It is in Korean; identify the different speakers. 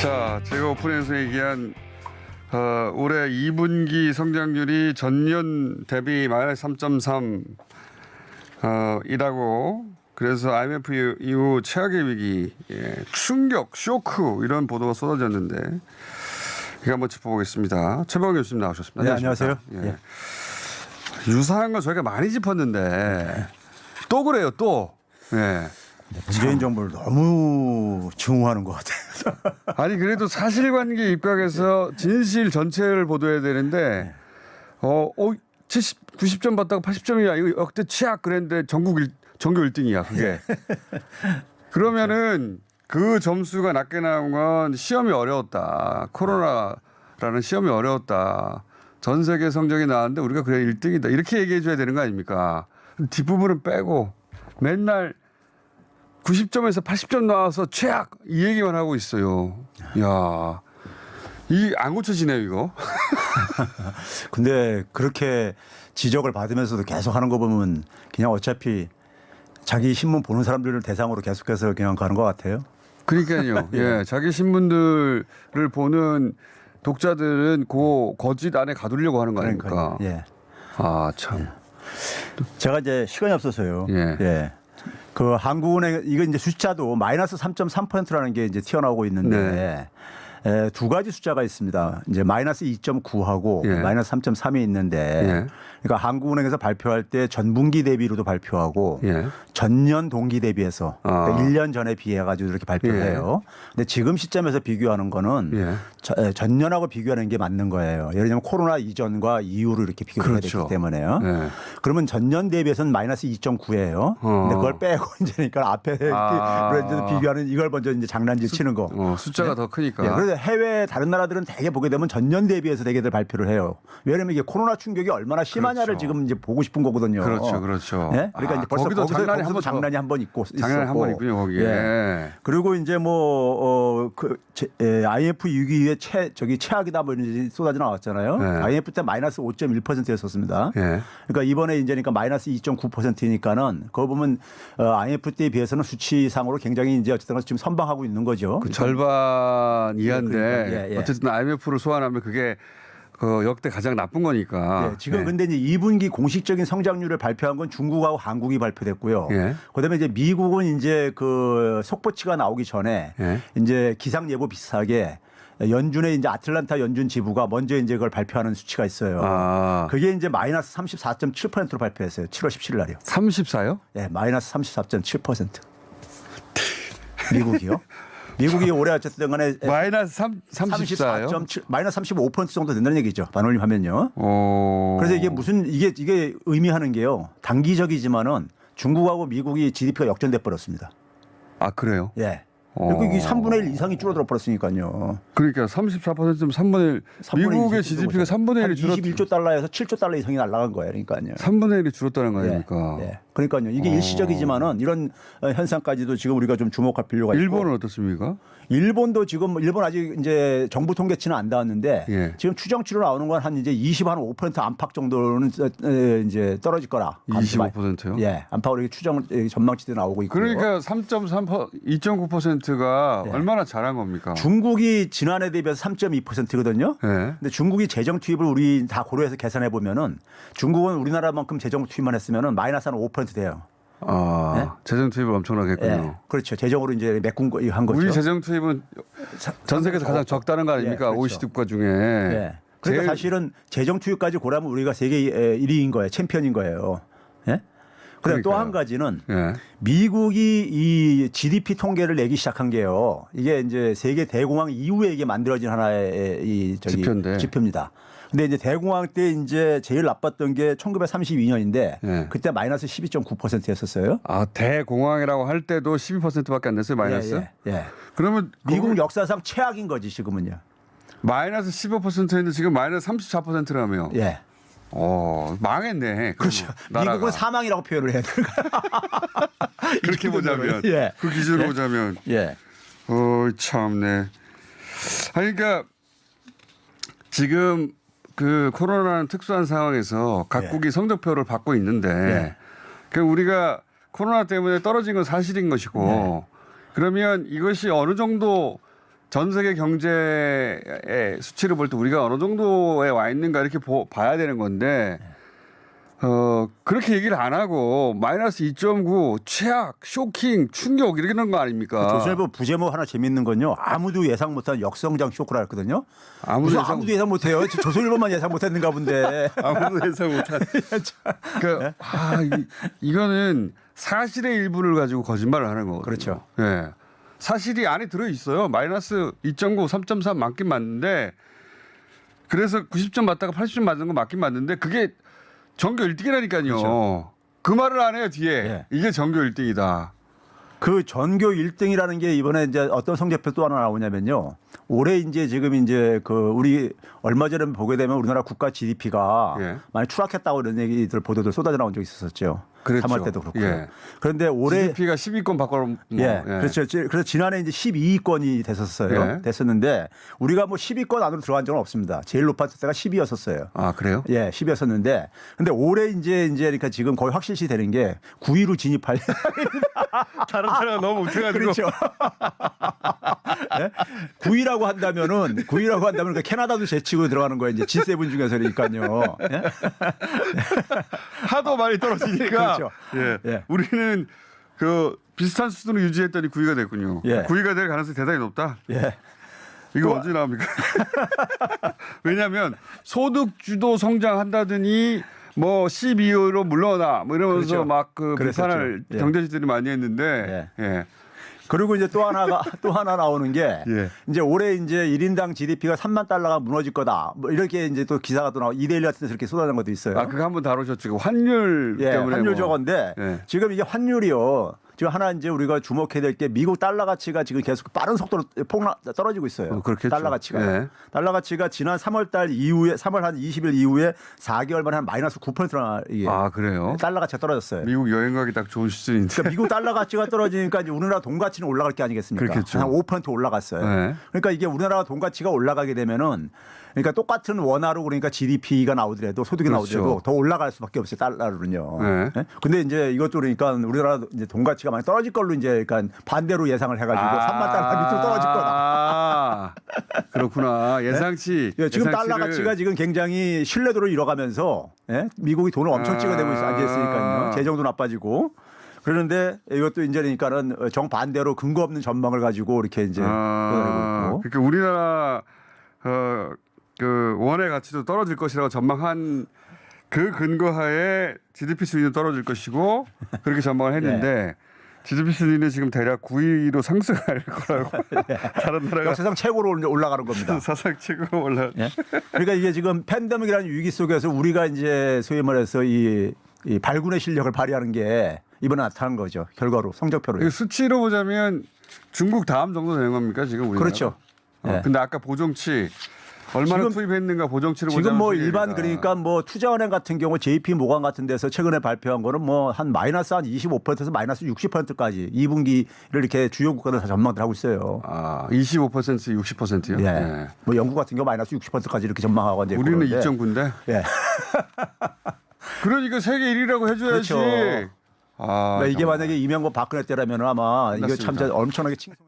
Speaker 1: 자, 제가 오픈에서 얘기한 어, 올해 2분기 성장률이 전년 대비 마이너스 3.3 어, 이라고 그래서 IMF 이후 최악의 위기, 예, 충격, 쇼크 이런 보도가 쏟아졌는데 이거 한번 짚어보겠습니다. 최범 교수님 나오셨습니다.
Speaker 2: 네? 안녕하세요.
Speaker 1: 예. 유사한 거 저희가 많이 짚었는데 또 그래요, 또. 예.
Speaker 2: 문재인 정부를 너무 증오하는 것 같아요.
Speaker 1: 아니 그래도 사실관계 입각해서 진실 전체를 보도해야 되는데 어, 어 70, 90점 받다가 80점이야. 이거 역대 최악 그랬는데 전국 일, 전교 1등이야 그게. 그러면은 그 점수가 낮게 나온 건 시험이 어려웠다. 코로나라는 시험이 어려웠다. 전 세계 성적이 나왔는데 우리가 그래 1등이다. 이렇게 얘기해 줘야 되는 거 아닙니까? 뒷부분은 빼고 맨날 90점에서 80점 나와서 최악 이 얘기만 하고 있어요. 야. 이 안 고쳐지네요, 이거.
Speaker 2: 근데 그렇게 지적을 받으면서도 계속 하는 거 보면 그냥 어차피 자기 신문 보는 사람들을 대상으로 계속해서 그냥 가는 것 같아요.
Speaker 1: 그러니까요. 예. 자기 신문들을 보는 독자들은 그 거짓 안에 가두려고 하는 거 아닙니까?
Speaker 2: 그러니까요. 예.
Speaker 1: 아, 참.
Speaker 2: 제가 이제 시간이 없어서요.
Speaker 1: 예.
Speaker 2: 그 한국은행 이거 이제 숫자도 마이너스 3.3%라는 게 이제 튀어나오고 있는데
Speaker 1: 네.
Speaker 2: 에, 두 가지 숫자가 있습니다. 이제 마이너스 2.9하고
Speaker 1: 예.
Speaker 2: 마이너스 3.3이 있는데
Speaker 1: 예.
Speaker 2: 그러니까 한국은행에서 발표할 때 전분기 대비로도 발표하고
Speaker 1: 예.
Speaker 2: 전년 동기 대비해서
Speaker 1: 아.
Speaker 2: 그러니까 1년 전에 비해 가지고 이렇게 발표를
Speaker 1: 예.
Speaker 2: 해요. 근데 지금 시점에서 비교하는 거는
Speaker 1: 예.
Speaker 2: 저- 에, 전년하고 비교하는 게 맞는 거예요. 예를 들면 코로나 이전과 이후로 이렇게 해야
Speaker 1: 그렇죠.
Speaker 2: 되기 때문에요.
Speaker 1: 예.
Speaker 2: 그러면 전년 대비해서는 마이너스 2.9예요.
Speaker 1: 어.
Speaker 2: 근데 그걸 빼고 이제니까 앞에
Speaker 1: 아.
Speaker 2: 브랜드 비교하는 이걸 먼저 이제 장난질 치는 거.
Speaker 1: 어, 숫자가 더 크니까.
Speaker 2: 예, 해외 다른 나라들은 대개 보게 되면 전년 대비해서 대개들 발표를 해요. 왜냐면 이게 코로나 충격이 얼마나 심하냐를
Speaker 1: 그렇죠.
Speaker 2: 지금 이제 보고 싶은 거거든요.
Speaker 1: 그렇죠, 그렇죠.
Speaker 2: 예? 그러니까
Speaker 1: 아,
Speaker 2: 이제 벌써
Speaker 1: 거기도
Speaker 2: 거기서
Speaker 1: 장난이 한번
Speaker 2: 장난이 한 번 있고
Speaker 1: 장난이 한 번
Speaker 2: 있었고.
Speaker 1: 있군요, 거기에.
Speaker 2: 예. 그리고 이제 뭐어그 IMF 위기의 최 저기 최악이다 뭐 이런 게 쏟아져 나왔잖아요.
Speaker 1: 네.
Speaker 2: IMF 때 마이너스 5.1%였었습니다.
Speaker 1: 예.
Speaker 2: 그러니까 이번에 이제니까 마이너스 2.9%니까는 그거 보면 어, IMF 때에 비해서는 수치상으로 굉장히 이제 어쨌든 지금 선방하고 있는 거죠.
Speaker 1: 그 절반 이하 인데
Speaker 2: 그러니까, 예, 예.
Speaker 1: 어쨌든 IMF를 소환하면 그게 그 역대 가장 나쁜 거니까.
Speaker 2: 예, 지금
Speaker 1: 예.
Speaker 2: 근데 이제 2분기 공식적인 성장률을 발표한 건 중국하고 한국이 발표됐고요.
Speaker 1: 예.
Speaker 2: 그다음에 이제 미국은 이제 그 속보치가 나오기 전에
Speaker 1: 예.
Speaker 2: 이제 기상 예보 비슷하게 연준의 이제 아틀란타 연준 지부가 먼저 이제 그걸 발표하는 수치가 있어요.
Speaker 1: 아.
Speaker 2: 그게 이제 마이너스 34.7%로 발표했어요. 7월 17일 날이요.
Speaker 1: 34요?
Speaker 2: 예, 마이너스 34.7%. 미국이요? 미국이 올해 어쨌든 간에
Speaker 1: 마이너스 3, 34요?
Speaker 2: 34.7 마이너스 35% 정도 된다는 얘기죠. 반올림 하면요.
Speaker 1: 어.
Speaker 2: 그래서 이게 무슨 이게 이게 의미하는 게요. 단기적이지만은 중국하고 미국이 GDP가 역전돼 버렸습니다.
Speaker 1: 아, 그래요?
Speaker 2: 예.
Speaker 1: 어.
Speaker 2: 그리고 이게 3분의 1 이상이 줄어들어 버렸으니까요.
Speaker 1: 그러니까 34%면 3분의 1.
Speaker 2: 3분의 1
Speaker 1: 미국의
Speaker 2: 이상
Speaker 1: GDP가
Speaker 2: 줄어들어
Speaker 1: 3분의 1이
Speaker 2: 한
Speaker 1: 줄었
Speaker 2: 21조 달러에서 7조 달러 이상이 날아간 거예요. 그러니까요.
Speaker 1: 3분의 1이 줄었다는 거
Speaker 2: 예.
Speaker 1: 아닙니까?
Speaker 2: 예. 그러니까요. 이게
Speaker 1: 어.
Speaker 2: 일시적이지만은 이런 어, 현상까지도 지금 우리가 좀 주목할 필요가 있고.
Speaker 1: 일본은 어떻습니까?
Speaker 2: 일본도 지금 일본 아직 이제 정부 통계치는 안 나왔는데
Speaker 1: 예.
Speaker 2: 지금 추정치로 나오는 건 한 이제 20한5% 안팎 정도는 에, 이제 떨어질 거라.
Speaker 1: 25%요?
Speaker 2: 예, 안팎으로 추정 에, 전망치도 나오고 있고.
Speaker 1: 그러니까 3.3% 2.9%가 얼마나 잘한 겁니까?
Speaker 2: 예. 중국이 지난해 대비해서 3.2%거든요.
Speaker 1: 예.
Speaker 2: 근데 중국이 재정 투입을 우리 다 고려해서 계산해 보면은 중국은 우리나라만큼 재정 투입만 했으면은 마이너스 한 5% 돼요.
Speaker 1: 아, 재정 투입을 엄청나게 했군요.
Speaker 2: 예. 그렇죠. 재정으로 이제 메꾼 거, 한 거죠.
Speaker 1: 우리 재정 투입은 전 세계에서 가장 적다는 거 아닙니까?
Speaker 2: 예, 그렇죠.
Speaker 1: OECD 국가 중에.
Speaker 2: 예. 그러니까
Speaker 1: 제일-
Speaker 2: 사실은 재정 투입까지 고려하면 우리가 세계 1위인 거예요. 챔피언인 거예요. 예? 그다음 또. 한 가지는
Speaker 1: 예.
Speaker 2: 미국이 이 GDP 통계를 내기 시작한 게요. 이게 이제 세계 대공황 이후에 이게 만들어진 하나의 이 저기
Speaker 1: 지표인데.
Speaker 2: 지표입니다. 근데 이제 대공황 때 이제 제일 나빴던 게 1932년인데
Speaker 1: 예.
Speaker 2: 그때 마이너스 12.9%였었어요.
Speaker 1: 아, 대공황이라고 할 때도 12%밖에 안 됐어요, 마이너스?
Speaker 2: 예, 예, 예.
Speaker 1: 그러면
Speaker 2: 미국
Speaker 1: 미국
Speaker 2: 역사상 최악인 거지 지금은요.
Speaker 1: 마이너스 15%인데 지금 마이너스 34%라며.
Speaker 2: 예.
Speaker 1: 어, 망했네.
Speaker 2: 그렇죠.
Speaker 1: 나라가.
Speaker 2: 미국은 사망이라고 표현을 해야 거예요.
Speaker 1: 그렇게. 보자면.
Speaker 2: 예.
Speaker 1: 그 기준으로 보자면.
Speaker 2: 예.
Speaker 1: 어, 참네. 아니, 그러니까 지금 그 코로나는 특수한 상황에서 각국이 성적표를 받고 있는데
Speaker 2: 예.
Speaker 1: 그 우리가 코로나 때문에 떨어진 건 사실인 것이고 그러면 이것이 어느 정도 전 세계 경제의 수치를 볼 때 우리가 어느 정도에 와 있는가 이렇게 보, 봐야 되는 건데 어 그렇게 얘기를 안 하고 마이너스 2.9 최악 쇼킹 충격 하는 거 아닙니까?
Speaker 2: 조선일보 부제목 하나 재밌는 건요. 아무도 예상 못한 역성장 쇼크라 했거든요.
Speaker 1: 아무도 예상-
Speaker 2: 아무도 예상 못해요. 저- 조선일보만 예상 못했는가 본데.
Speaker 1: 아무도 예상 못한. 그, 아, 이, 이거는 사실의 일부를 가지고 거짓말을 하는 거거든요.
Speaker 2: 그렇죠.
Speaker 1: 예. 사실이 안에 들어 있어요. 마이너스 2.9, 3.3 맞긴 맞는데 그래서 90점 맞다가 80점 맞는 거 맞긴 맞는데 그게 전교 1등이라니까요.
Speaker 2: 그렇죠.
Speaker 1: 그 말을 안 해요, 뒤에.
Speaker 2: 예.
Speaker 1: 이게 전교 1등이다.
Speaker 2: 그 전교 1등이라는 게 이번에 이제 어떤 성적표 또 하나 나오냐면요. 올해 이제 지금 이제 그 우리 얼마 전에 보게 되면 우리나라 국가 GDP가
Speaker 1: 예.
Speaker 2: 많이 추락했다고 이런 얘기들 보도들 쏟아져 나온 적이 있었었죠.
Speaker 1: 그랬죠.
Speaker 2: 3월 때도 그렇고 요.
Speaker 1: 예.
Speaker 2: 그런데 올해
Speaker 1: GDP가 10위권 바꿔 뭐,
Speaker 2: 예, 그렇죠. 지- 그래서 지난해 이제 12위권이 됐었어요.
Speaker 1: 예.
Speaker 2: 됐었는데 우리가 뭐 10위권 안으로 들어간 적은 없습니다. 제일 높았을 때가 10위였었어요.
Speaker 1: 아, 그래요?
Speaker 2: 예, 10위였었는데 근데 올해 이제 이제 그러니까 지금 거의 확실시 되는 게 9위로 진입할
Speaker 1: 다른 나라가 너무 못해가지고.
Speaker 2: 그렇죠. 예? 9위라고 한다면은 9위라고 한다면 그 캐나다도 제치고 들어가는 거예요. 이제 G7 중에서니까요. 예?
Speaker 1: 하도 많이 떨어지니까.
Speaker 2: 그렇죠.
Speaker 1: 예.
Speaker 2: 예.
Speaker 1: 우리는 그 비슷한 수준을 유지했더니 9위가 됐군요.
Speaker 2: 예.
Speaker 1: 9위가 될 가능성이 대단히 높다.
Speaker 2: 예.
Speaker 1: 이거
Speaker 2: 또-
Speaker 1: 언제 나옵니까? 왜냐하면 소득 주도 성장한다더니 뭐 12위로 물러나 뭐 이러면서
Speaker 2: 그렇죠.
Speaker 1: 막그
Speaker 2: 그랬었죠.
Speaker 1: 비판을
Speaker 2: 예.
Speaker 1: 경제지들이 많이 했는데 예.
Speaker 2: 그리고 이제 또 하나가 또 하나 나오는 게
Speaker 1: 예.
Speaker 2: 이제 올해 이제 1인당 GDP가 3만 달러가 무너질 거다. 뭐 이렇게 이제 또 기사가 또 나와 이데일리 같은 데서 이렇게 쏟아낸 것도 있어요.
Speaker 1: 아 그거 한번 다루셨죠. 그 환율
Speaker 2: 예,
Speaker 1: 때문에
Speaker 2: 환율
Speaker 1: 뭐.
Speaker 2: 저건데
Speaker 1: 예.
Speaker 2: 지금 이게 환율이요. 지금 하나 이제 우리가 주목해야 될 게 미국 달러 가치가 지금 계속 빠른 속도로 폭락 떨어지고 있어요.
Speaker 1: 어, 그렇겠죠.
Speaker 2: 달러 가치가.
Speaker 1: 예.
Speaker 2: 달러 가치가 지난 3월 달 이후에 3월 한 20일 이후에 4개월 만에 한 마이너스 9%나 이게
Speaker 1: 아 그래요?
Speaker 2: 달러 가치가 떨어졌어요.
Speaker 1: 미국 여행 가기 딱 좋은 시즌인데.
Speaker 2: 그러니까 미국 달러 가치가 떨어지니까 이제 우리나라 돈 가치는 올라갈 게 아니겠습니까?
Speaker 1: 그렇겠죠.
Speaker 2: 한 5% 올라갔어요.
Speaker 1: 네.
Speaker 2: 그러니까 이게 우리나라 돈 가치가 올라가게 되면은 그러니까 똑같은 원화로 그러니까 GDP가 나오더라도 소득이
Speaker 1: 그렇죠.
Speaker 2: 나오더라도 더 올라갈 수밖에 없어요 달러로는요.
Speaker 1: 네.
Speaker 2: 예? 근데 이제 이것도 그러니까 우리나라 이제 돈 가치가 많이 떨어질 걸로 이제 그러니까 반대로 예상을 해가지고 3만 달러 밑으로 떨어질 거다.
Speaker 1: 아, 그렇구나. 예상치.
Speaker 2: 예, 지금 달러
Speaker 1: 예상치를-
Speaker 2: 가치가 지금 굉장히 신뢰도를 잃어가면서 예? 미국이 돈을 엄청
Speaker 1: 아.
Speaker 2: 찍어내고 있어 앉아 있으니까요. 재정도 나빠지고 그러는데 이것도 이제 그러니까는 정 반대로 근거 없는 전망을 가지고 이렇게 이제
Speaker 1: 아. 그러니까 우리나라 어, 그 원의 가치도 떨어질 것이라고 전망한 그 근거하에 GDP 수준이 떨어질 것이고 그렇게 전망을 했는데 수준이 지금 대략 9위로 상승할 거라고 다른 나라가
Speaker 2: 역사상 최고로 올라- 올라가는 겁니다.
Speaker 1: 사상 최고 올라.
Speaker 2: 예? 그러니까 이게 지금 팬데믹이라는 위기 속에서 우리가 이제 소위 말해서 이, 이 발군의 실력을 발휘하는 게 이번에 나타난 거죠. 결과로 성적표로.
Speaker 1: 수치로 보자면 중국 다음 정도 되는 겁니까 지금 우리나라?
Speaker 2: 그렇죠.
Speaker 1: 어,
Speaker 2: 예.
Speaker 1: 근데 아까 보정치 얼마나
Speaker 2: 지금-
Speaker 1: 투입했는가 보정치를
Speaker 2: 지금 뭐. 일반 그러니까 뭐 투자은행 같은 경우 JP 모간 같은 데서 최근에 발표한 거는 뭐 한 마이너스 한 25%에서 마이너스 60%까지 2분기를 이렇게 주요 국가들 다 전망들 하고 있어요.
Speaker 1: 아, 25% 60%요?
Speaker 2: 예. 뭐 영국 같은 경우 마이너스 60%까지 이렇게 전망하고 이제
Speaker 1: 우리는
Speaker 2: 그러는데
Speaker 1: 2.9인데.
Speaker 2: 예.
Speaker 1: 그러니까 세계 1위라고 해줘야지.
Speaker 2: 그렇죠.
Speaker 1: 아,
Speaker 2: 그러니까 이게. 만약에 이명박 박근혜 때라면 아마 이거 참. 엄청나게 칭송